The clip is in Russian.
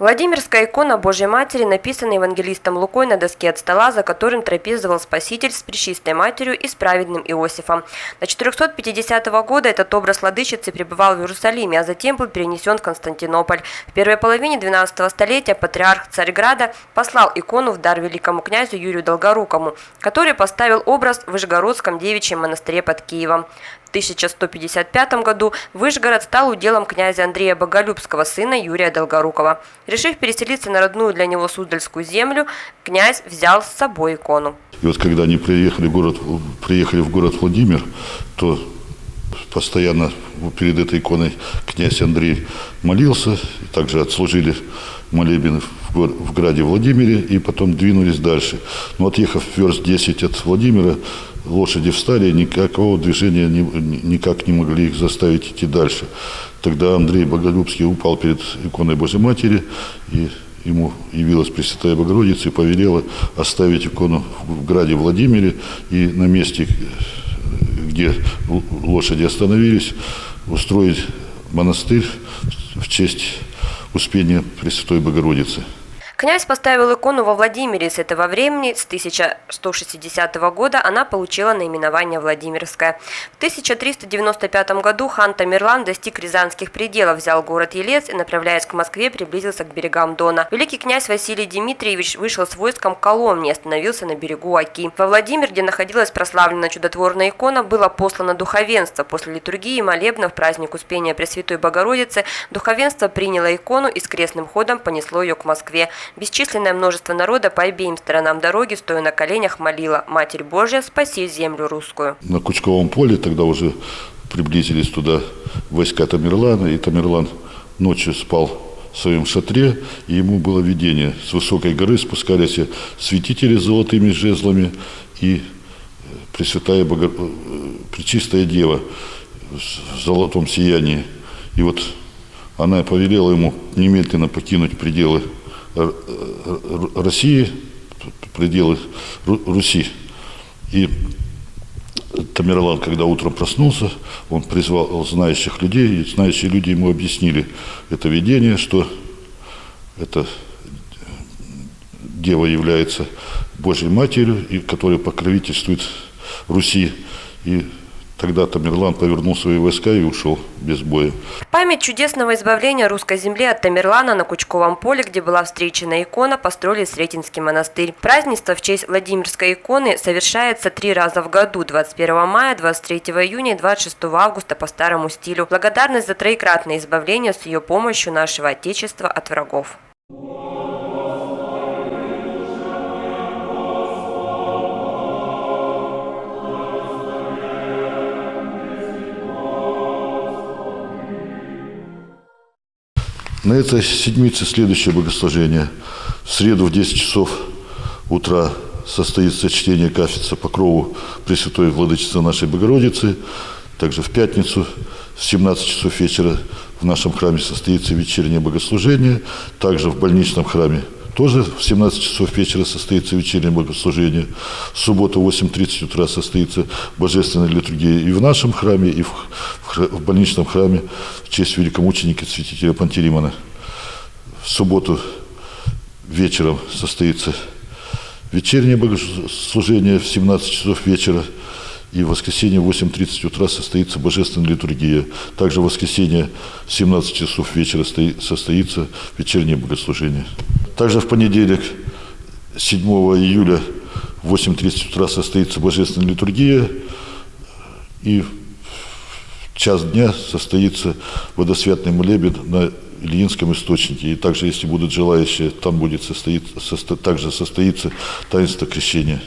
Владимирская икона Божьей Матери написана евангелистом Лукой на доске от стола, за которым трапезовал Спаситель с Пречистой Матерью и с праведным Иосифом. До 450 года этот образ владычицы пребывал в Иерусалиме, а затем был перенесен в Константинополь. В первой половине 12 столетия патриарх Царьграда послал икону в дар великому князю Юрию Долгорукому, который поставил образ в Вышгородском девичьем монастыре под Киевом. В 1155 году Выжгород стал уделом князя Андрея Боголюбского, сына Юрия Долгорукова. Решив переселиться на родную для него Суздальскую землю, князь взял с собой икону. И вот когда они приехали город, приехали в город Владимир, то постоянно перед этой иконой князь Андрей молился, также отслужили молебен в, граде Владимире и потом двинулись дальше. Но отъехав верст 10 от Владимира, лошади встали, никакого движения никак не могли их заставить идти дальше. Тогда Андрей Боголюбский упал перед иконой Божьей Матери, и ему явилась Пресвятая Богородица и повелела оставить икону в граде Владимире и на месте, где лошади остановились, устроить монастырь в честь Успения Пресвятой Богородицы. Князь поставил икону во Владимире. С этого времени, с 1160 года, она получила наименование Владимирская. В 1395 году хан Тамерлан достиг рязанских пределов, взял город Елец и, направляясь к Москве, приблизился к берегам Дона. Великий князь Василий Дмитриевич вышел с войском к Коломне и остановился на берегу Оки. Во Владимир, где находилась прославленная чудотворная икона, было послано духовенство. После литургии и молебна в праздник Успения Пресвятой Богородицы духовенство приняло икону и с крестным ходом понесло ее к Москве. Бесчисленное множество народа по обеим сторонам дороги, стоя на коленях, молило «Матерь Божья, спаси землю русскую». На Кучковом поле тогда уже приблизились туда войска Тамерлана, и Тамерлан ночью спал в своем шатре, и ему было видение. С высокой горы спускались святители с золотыми жезлами и э, Пресвятая Богор... э, Пречистая Дева в золотом сиянии. И вот она повелела ему немедленно покинуть пределы России, пределы Ру- Руси. И Тамерлан, когда утром проснулся, он призвал знающих людей, и знающие люди ему объяснили это видение, что эта дева является Божьей Матерью, и которая покровительствует Руси. И тогда Тамерлан повернул свои войска и ушел без боя. Память чудесного избавления русской земли от Тамерлана на Кучковом поле, где была встречена икона, построили Сретенский монастырь. Празднество в честь Владимирской иконы совершается три раза в году – 21 мая, 23 июня и 26 августа по старому стилю. Благодарность за троекратное избавление с ее помощью нашего Отечества от врагов. На этой седмице следующее богослужение. В среду в 10 часов утра состоится чтение кафедра по крову Пресвятой Владычицы нашей Богородицы. Также в пятницу в 17 часов вечера в нашем храме состоится вечернее богослужение. Также в больничном храме тоже в 17 часов вечера состоится вечернее богослужение. В субботу в 8.30 утра состоится божественная литургия и в нашем храме, и в, в больничном храме в честь великомученика святителя Пантелеймона. В субботу вечером состоится вечернее богослужение в 17 часов вечера. И в воскресенье в 8.30 утра состоится божественная литургия. Также в воскресенье в 17 часов вечера стои- состоится вечернее богослужение. Также в понедельник 7 июля в 8.30 утра состоится божественная литургия. И в час дня состоится водосвятный молебен на Ильинском источнике. И также, если будут желающие, там будет состоит, состо- также состоится таинство крещения.